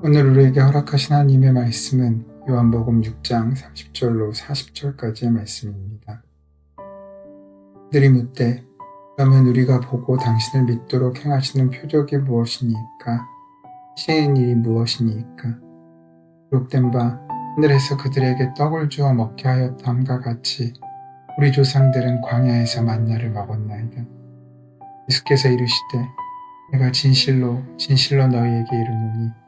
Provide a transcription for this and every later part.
오늘 우리에게 허락하신 하나님의 말씀은 요한복음 6장 30절로 40절까지의 말씀입니다. 그들이 묻되 그러면 우리가 보고 당신을 믿도록 행하시는 표적이 무엇이니까? 하시는 일이 무엇이니까? 기록된 바 하늘에서 그들에게 떡을 주어 먹게 하였다함과 같이 우리 조상들은 광야에서 만나를 먹었나이다. 예수께서 이르시되 내가 진실로 진실로 너희에게 이르노니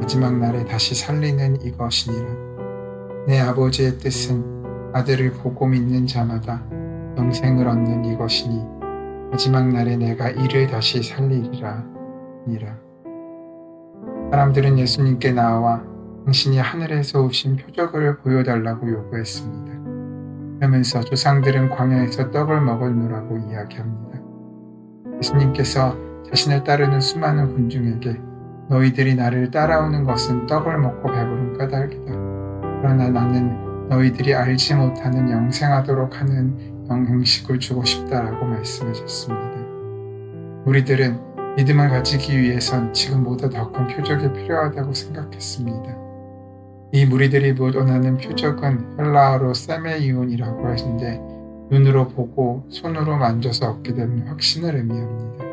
마지막 날에 다시 살리는 이것이니라. 내 아버지의 뜻은 아들을 보고 믿는 자마다 영생을 얻는 이것이니 마지막 날에 내가 이를 다시 살리리라. 니라. 사람들은 예수님께 나와 당신이 하늘에서 오신 표적을 보여달라고 요구했습니다. 그러면서 조상들은 광야에서 떡을 먹었노라고 이야기합니다. 예수님께서 자신을 따르는 수많은 군중에게 너희들이 나를 따라오는 것은 떡을 먹고 배부른 까닭이다. 그러나 나는 너희들이 알지 못하는 영생하도록 하는 영행식을 주고 싶다라고 말씀하셨습니다. 우리들은 믿음을 가지기 위해선 지금보다 더 큰 표적이 필요하다고 생각했습니다. 이 무리들이 원하는 표적은 헬라어로 세메이온이라고 하는데 눈으로 보고 손으로 만져서 얻게 되는 확신을 의미합니다.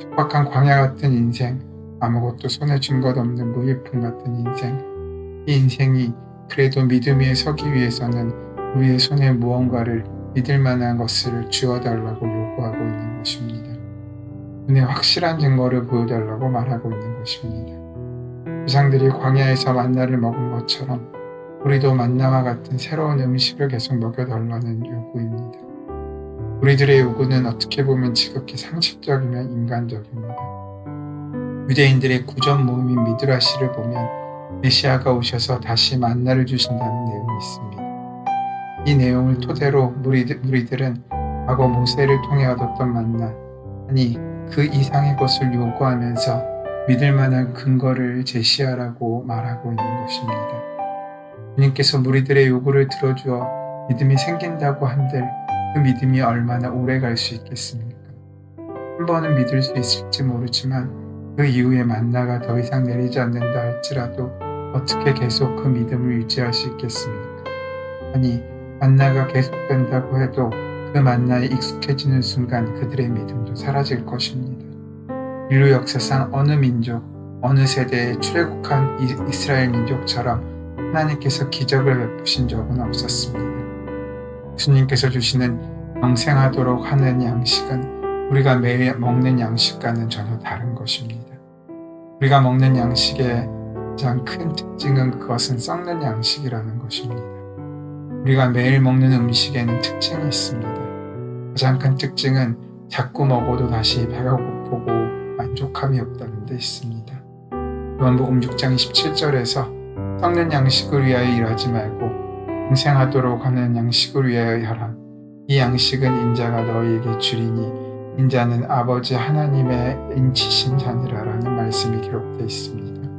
척박한 광야 같은 인생, 아무것도 손에 쥔 것 없는 무일품 같은 인생. 이 인생이 그래도 믿음 위에 서기 위해서는 우리의 손에 무언가를 믿을 만한 것을 주어달라고 요구하고 있는 것입니다. 눈에 확실한 증거를 보여달라고 말하고 있는 것입니다. 조상들이 광야에서 만나를 먹은 것처럼 우리도 만나와 같은 새로운 음식을 계속 먹여달라는 요구입니다. 우리들의 요구는 어떻게 보면 지극히 상식적이며 인간적입니다. 유대인들의 구전 모임인 미드라시를 보면 메시아가 오셔서 다시 만나를 주신다는 내용이 있습니다. 이 내용을 토대로 무리들, 무리들은 과거 모세를 통해 얻었던 만나, 아니 그 이상의 것을 요구하면서 믿을 만한 근거를 제시하라고 말하고 있는 것입니다. 주님께서 무리들의 요구를 들어주어 믿음이 생긴다고 한들 그 믿음이 얼마나 오래 갈 수 있겠습니까? 한 번은 믿을 수 있을지 모르지만 그 이후에 만나가 더 이상 내리지 않는다 할지라도 어떻게 계속 그 믿음을 유지할 수 있겠습니까? 아니, 만나가 계속된다고 해도 그 만나에 익숙해지는 순간 그들의 믿음도 사라질 것입니다. 인류 역사상 어느 민족, 어느 세대에 출애굽한 이스라엘 민족처럼 하나님께서 기적을 베푸신 적은 없었습니다. 예수님께서 주시는 영생하도록 하는 양식은 우리가 매일 먹는 양식과는 전혀 다른 것입니다. 우리가 먹는 양식의 가장 큰 특징은 그것은 썩는 양식이라는 것입니다. 우리가 매일 먹는 음식에는 특징이 있습니다. 가장 큰 특징은 자꾸 먹어도 다시 배가 고프고 만족함이 없다는 데 있습니다. 요한복음 6장 27절에서 썩는 양식을 위하여 일하지 말고 영생하도록 하는 양식을 위하여 하라. 이 양식은 인자가 너희에게 주리니 인자는 아버지 하나님의 인치신 자니라라는 말씀이 기록되어 있습니다.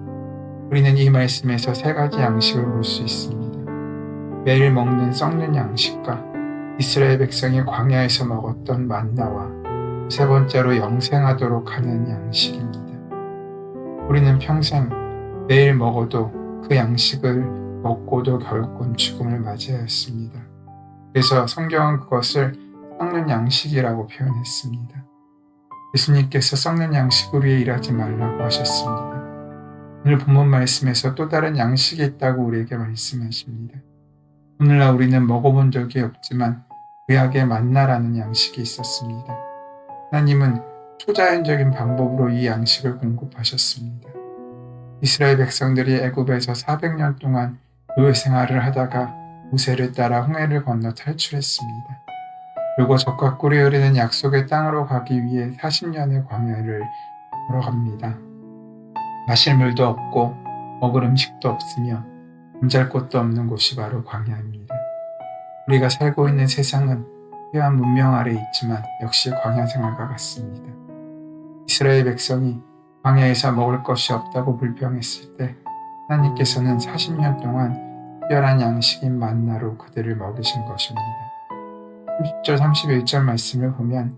우리는 이 말씀에서 세 가지 양식을 볼 수 있습니다. 매일 먹는 썩는 양식과 이스라엘 백성이 광야에서 먹었던 만나와 세 번째로 영생하도록 하는 양식입니다. 우리는 평생 매일 먹어도 그 양식을 먹고도 결국은 죽음을 맞이하였습니다. 그래서 성경은 그것을 썩는 양식이라고 표현했습니다. 예수님께서 썩는 양식으로 일하지 말라고 하셨습니다. 오늘 본문 말씀에서 또 다른 양식이 있다고 우리에게 말씀하십니다. 오늘날 우리는 먹어본 적이 없지만 구약의 만나라는 양식이 있었습니다. 하나님은 초자연적인 방법으로 이 양식을 공급하셨습니다. 이스라엘 백성들이 애굽에서 400년 동안 노예 생활을 하다가 모세를 따라 홍해를 건너 탈출했습니다. 그리고 적과 꿀이 흐르는 약속의 땅으로 가기 위해 40년의 광야를 걸어갑니다. 마실 물도 없고 먹을 음식도 없으며 잠잘 곳도 없는 곳이 바로 광야입니다. 우리가 살고 있는 세상은 화려한 문명 아래 있지만 역시 광야 생활과 같습니다. 이스라엘 백성이 광야에서 먹을 것이 없다고 불평했을 때 하나님께서는 40년 동안 특별한 양식인 만나로 그들을 먹이신 것입니다. 30절 31절 말씀을 보면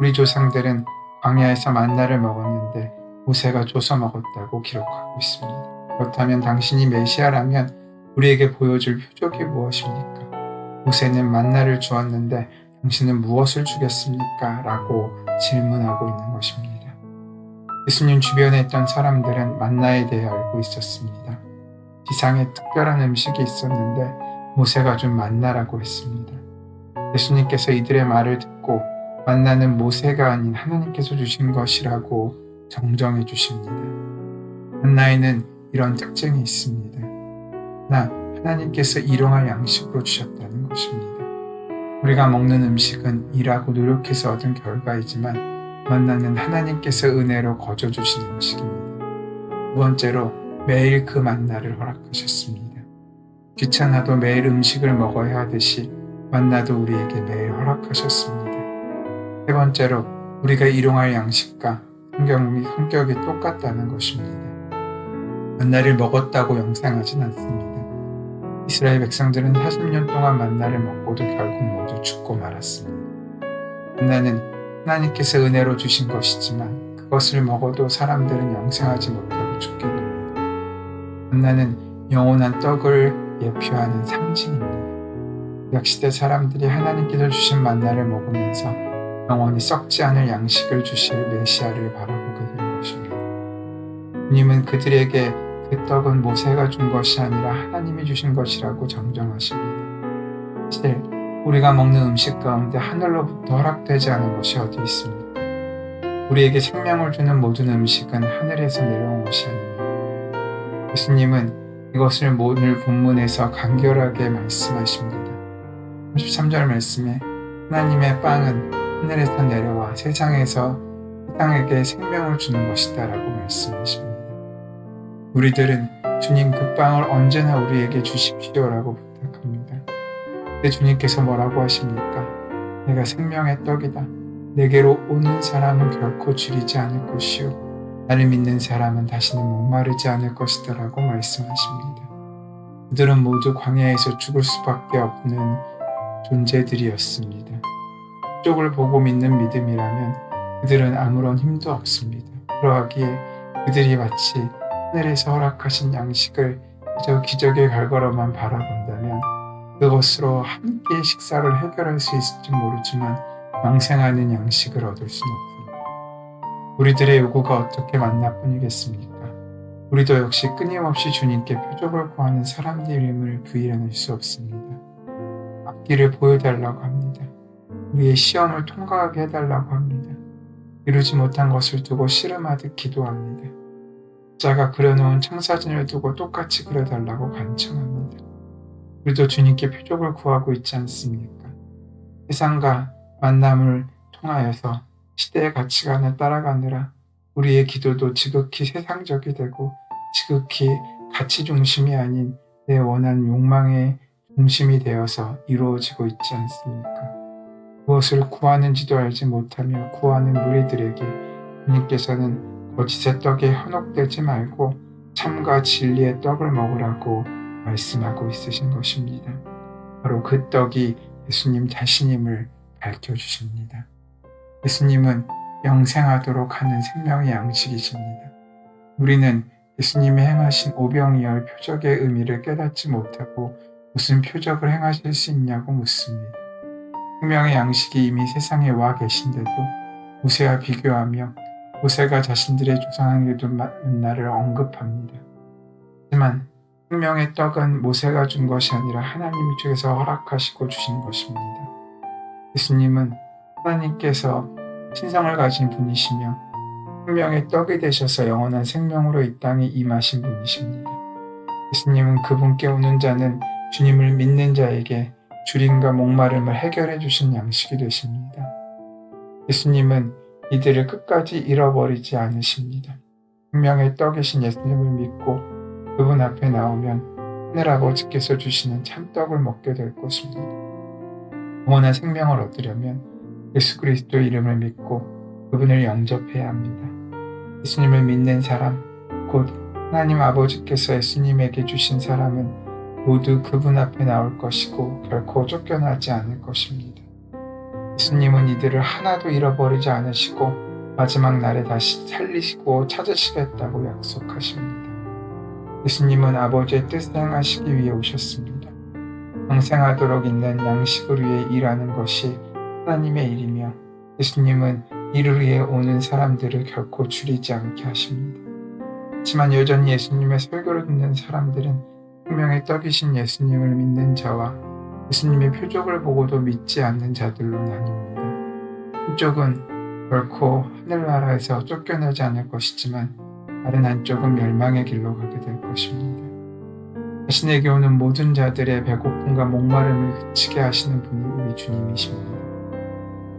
우리 조상들은 광야에서 만나를 먹었는데 모세가 줘서 먹었다고 기록하고 있습니다. 그렇다면 당신이 메시아라면 우리에게 보여줄 표적이 무엇입니까? 모세는 만나를 주었는데 당신은 무엇을 주겠습니까? 라고 질문하고 있는 것입니다. 예수님 주변에 있던 사람들은 만나에 대해 알고 있었습니다. 지상에 특별한 음식이 있었는데 모세가 준 만나라고 했습니다. 예수님께서 이들의 말을 듣고 만나는 모세가 아닌 하나님께서 주신 것이라고 정정해 주십니다. 만나에는 이런 특징이 있습니다. 나 하나님께서 일용할 양식으로 주셨다는 것입니다. 우리가 먹는 음식은 일하고 노력해서 얻은 결과이지만 만나는 하나님께서 은혜로 거저 주신 음식입니다. 두 번째로 매일 그 만나를 허락하셨습니다. 귀찮아도 매일 음식을 먹어야 하듯이 만나도 우리에게 매일 허락하셨습니다. 세 번째로 우리가 일용할 양식과 성경이 성격이 똑같다는 것입니다. 만나를 먹었다고 영상하진 않습니다. 이스라엘 백성들은 40년 동안 만나를 먹고도 결국 모두 죽고 말았습니다. 만나는 하나님께서 은혜로 주신 것이지만 그것을 먹어도 사람들은 영생하지 못하고 죽게 됩니다. 만나는 영원한 떡을 예표하는 상징입니다. 약시대 사람들이 하나님께서 주신 만나를 먹으면서 영원히 썩지 않을 양식을 주실 메시아를 바라보게 된 것입니다. 주님은 그들에게 그 떡은 모세가 준 것이 아니라 하나님이 주신 것이라고 정정하십니다. 사실 우리가 먹는 음식 가운데 하늘로부터 허락되지 않은 것이 어디 있습니까? 우리에게 생명을 주는 모든 음식은 하늘에서 내려온 것이 아닙니다. 예수님은 이것을 오늘 본문에서 간결하게 말씀하십니다. 33절 말씀에 하나님의 빵은 하늘에서 내려와 세상에서 세상에게 생명을 주는 것이다 라고 말씀하십니다. 우리들은 주님 그 빵을 언제나 우리에게 주십시오 라고 부탁합니다. 근데 주님께서 뭐라고 하십니까? 내가 생명의 떡이다. 내게로 오는 사람은 결코 줄이지 않을 것이요. 나를 믿는 사람은 다시는 목마르지 않을 것이다 라고 말씀하십니다. 그들은 모두 광야에서 죽을 수밖에 없는 존재들이었습니다. 쪽을 보고 믿는 믿음이라면 그들은 아무런 힘도 없습니다. 그러하기에 그들이 마치 하늘에서 허락하신 양식을 그저 기적의 결과로만 바라본다면 그것으로 함께 식사를 해결할 수 있을지 모르지만 망생하는 양식을 얻을 수는 없습니다. 우리들의 요구가 어떻게 만나뿐이겠습니까? 우리도 역시 끊임없이 주님께 표적을 구하는 사람들임을 부인할 수 없습니다. 앞길을 보여달라고 합니다. 우리의 시험을 통과하게 해달라고 합니다. 이루지 못한 것을 두고 씨름하듯 기도합니다. 자가 그려놓은 창사진을 두고 똑같이 그려달라고 간청합니다. 우리도 주님께 표적을 구하고 있지 않습니까? 세상과 만남을 통하여서 시대의 가치관을 따라가느라 우리의 기도도 지극히 세상적이 되고 지극히 가치 중심이 아닌 내 원한 욕망의 중심이 되어서 이루어지고 있지 않습니까? 무엇을 구하는지도 알지 못하며 구하는 무리들에게 주님께서는 거짓의 떡에 현혹되지 말고 참과 진리의 떡을 먹으라고 말씀하고 있으신 것입니다. 바로 그 떡이 예수님 자신임을 밝혀주십니다. 예수님은 영생하도록 하는 생명의 양식이십니다. 우리는 예수님이 행하신 오병이어의 표적의 의미를 깨닫지 못하고 무슨 표적을 행하실 수 있냐고 묻습니다. 생명의 양식이 이미 세상에 와 계신데도 모세와 비교하며 모세가 자신들의 조상에게도 만나를 언급합니다. 하지만 생명의 떡은 모세가 준 것이 아니라 하나님 쪽에서 허락하시고 주신 것입니다. 예수님은 하나님께서 신성을 가진 분이시며 생명의 떡이 되셔서 영원한 생명으로 이 땅에 임하신 분이십니다. 예수님은 그분께 오는 자는 주님을 믿는 자에게 줄임과 목마름을 해결해 주신 양식이 되십니다. 예수님은 이들을 끝까지 잃어버리지 않으십니다. 생명의 떡이신 예수님을 믿고 그분 앞에 나오면 하늘 아버지께서 주시는 참떡을 먹게 될 것입니다. 영원한 생명을 얻으려면 예수 그리스도 이름을 믿고 그분을 영접해야 합니다. 예수님을 믿는 사람, 곧 하나님 아버지께서 예수님에게 주신 사람은 모두 그분 앞에 나올 것이고 결코 쫓겨나지 않을 것입니다. 예수님은 이들을 하나도 잃어버리지 않으시고 마지막 날에 다시 살리시고 찾으시겠다고 약속하십니다. 예수님은 아버지의 뜻을 행하시기 위해 오셨습니다. 평생하도록 있는 양식을 위해 일하는 것이 하나님의 일이며 예수님은 이를 위해 오는 사람들을 결코 줄이지 않게 하십니다. 하지만 여전히 예수님의 설교를 듣는 사람들은 생명의 떡이신 예수님을 믿는 자와 예수님의 표적을 보고도 믿지 않는 자들로 나뉩니다. 한쪽은 결코 하늘나라에서 쫓겨나지 않을 것이지만 다른 한쪽은 멸망의 길로 가게 될 것입니다. 자신에게 오는 모든 자들의 배고픔과 목마름을 그치게 하시는 분이 우리 주님이십니다.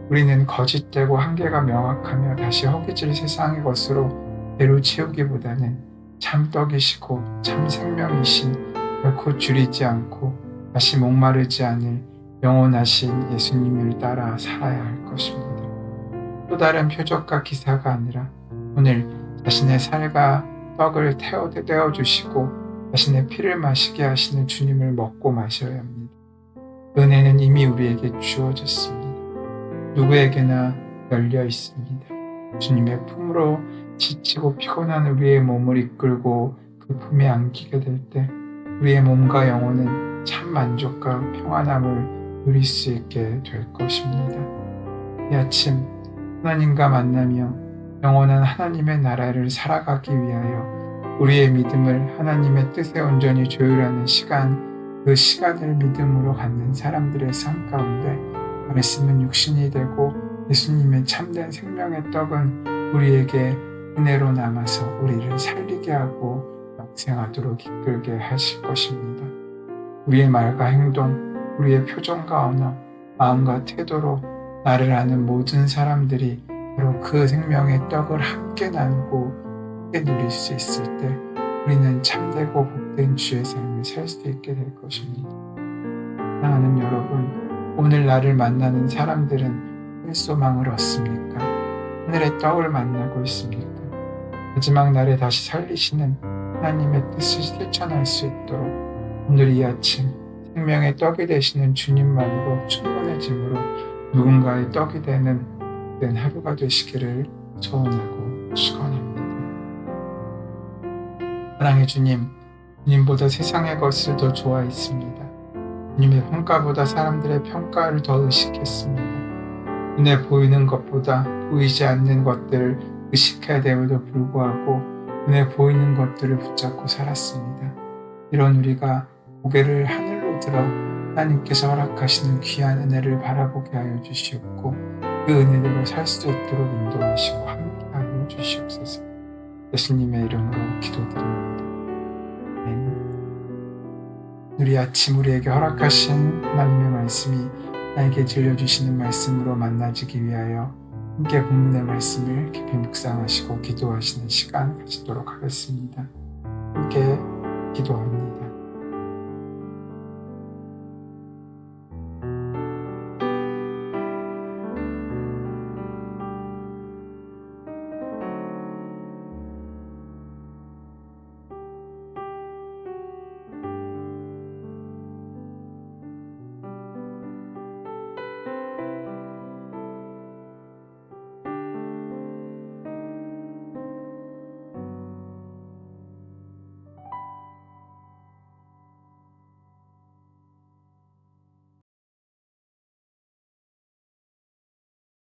우리는 거짓되고 한계가 명확하며 다시 허기질 세상의 것으로 배로 채우기보다는 참 떡이시고 참 생명이신 결코 줄이지 않고 다시 목마르지 않을 영원하신 예수님을 따라 살아야 할 것입니다. 또 다른 표적과 기사가 아니라 오늘 자신의 살과 떡을 태워 떼어 주시고 자신의 피를 마시게 하시는 주님을 먹고 마셔야 합니다. 은혜는 이미 우리에게 주어졌습니다. 누구에게나 열려 있습니다. 주님의 품으로 지치고 피곤한 우리의 몸을 이끌고 그 품에 안기게 될 때 우리의 몸과 영혼은 참 만족과 평안함을 누릴 수 있게 될 것입니다. 이 아침 하나님과 만나며 영원한 하나님의 나라를 살아가기 위하여 우리의 믿음을 하나님의 뜻에 온전히 조율하는 시간, 그 시간을 믿음으로 갖는 사람들의 삶 가운데 말씀은 육신이 되고 예수님의 참된 생명의 떡은 우리에게 은혜로 남아서 우리를 살리게 하고 영 생하도록 이끌게 하실 것입니다. 우리의 말과 행동, 우리의 표정과 언어, 마음과 태도로 나를 아는 모든 사람들이 바로 그 생명의 떡을 함께 나누고 함께 누릴 수 있을 때 우리는 참되고 복된 주의 삶을 살 수 있게 될 것입니다. 사랑하는 여러분, 오늘 나를 만나는 사람들은 할 소망을 얻습니까? 하늘의 떡을 만나고 있습니까? 마지막 날에 다시 살리시는 하나님의 뜻을 실천할 수 있도록 오늘 이 아침 생명의 떡이 되시는 주님만으로 충분해짐으로 누군가의 떡이 되는 된 하루가 되시기를 소원하고 축원합니다. 사랑의 주님, 주님보다 세상의 것을 더 좋아했습니다. 주님의 평가보다 사람들의 평가를 더 의식했습니다. 눈에 보이는 것보다 보이지 않는 것들을 의식해야 됨에도 불구하고 눈에 보이는 것들을 붙잡고 살았습니다. 이런 우리가 고개를 하늘로 들어 하나님께서 허락하시는 귀한 은혜를 바라보게 하여 주시옵고 그 은혜대로 살 수 있도록 인도하시고 함께하여 주시옵소서. 예수님의 이름으로 기도드립니다. 우리 아침 우리에게 허락하신 하나님의 말씀이 나에게 들려주시는 말씀으로 만나지기 위하여 함께 본문의 말씀을 깊이 묵상하시고 기도하시는 시간 가지도록 하겠습니다. 함께 기도합니다.